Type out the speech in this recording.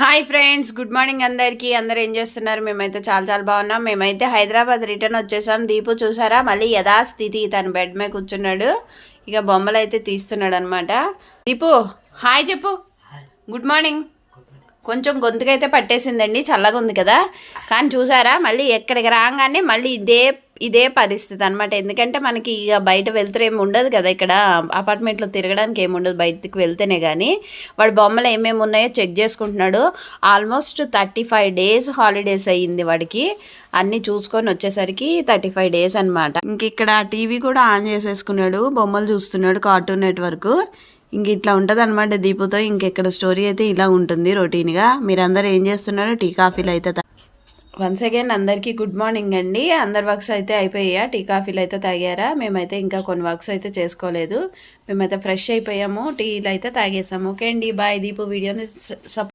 Hi friends good morning అందరికీ. అందరు ఏం చేస్తున్నారు? మేమైతే చాలా చాలా బాగున్నాం. మేమైతే హైదరాబాద్ రిటర్న్ వచ్చేసాం. దీపు చూసారా? మళ్ళీ యథాస్థితి తన బెడ్ మీద కూర్చున్నాడు. ఇక బొమ్మలు అయితే తీస్తున్నాడు అనమాట దీపు హాయ్ చెప్పు. Good morning. కొంచెం గొంతుకైతే పట్టేసిందండి. చల్లగా ఉంది కదా. కానీ చూసారా? మళ్ళీ ఎక్కడికి రాగానే మళ్ళీ ఇదే ఇదే పరిస్థితి అనమాట ఎందుకంటే మనకి ఇక బయట వెళ్తే ఏమి ఉండదు కదా. ఇక్కడ అపార్ట్మెంట్లో తిరగడానికి ఏమి ఉండదు. బయటకు వెళ్తేనే కానీ వాడు బొమ్మలు ఏమేమి ఉన్నాయో చెక్ చేసుకుంటున్నాడు. Almost thirty five days holidays అయ్యింది వాడికి. అన్నీ చూసుకొని వచ్చేసరికి థర్టీ ఫైవ్ డేస్ అనమాట ఇంక ఇక్కడ టీవీ కూడా ఆన్ చేసేసుకున్నాడు. బొమ్మలు చూస్తున్నాడు కార్టూన్ నెట్వర్క్ ఇంక ఇట్లా ఉంటుంది అనమాట దీపుతో. ఇంకెక్కడ స్టోరీ అయితే ఇలా ఉంటుంది రొటీన్గా మీరందరూ ఏం చేస్తున్నారు టీ కాఫీలు అయితే వన్స్ అగైన్ అందరికీ గుడ్ మార్నింగ్ అండి. అందరి వర్క్స్ అయితే అయిపోయా టీ కాఫీలు అయితే తాగారా? మేమైతే ఇంకా కొన్ని వర్క్స్ అయితే చేసుకోలేదు. మేమైతే ఫ్రెష్ అయిపోయాము. టీలు అయితే తాగేసాము. ఓకే అండి. బాయ్ దీపు వీడియోని సప్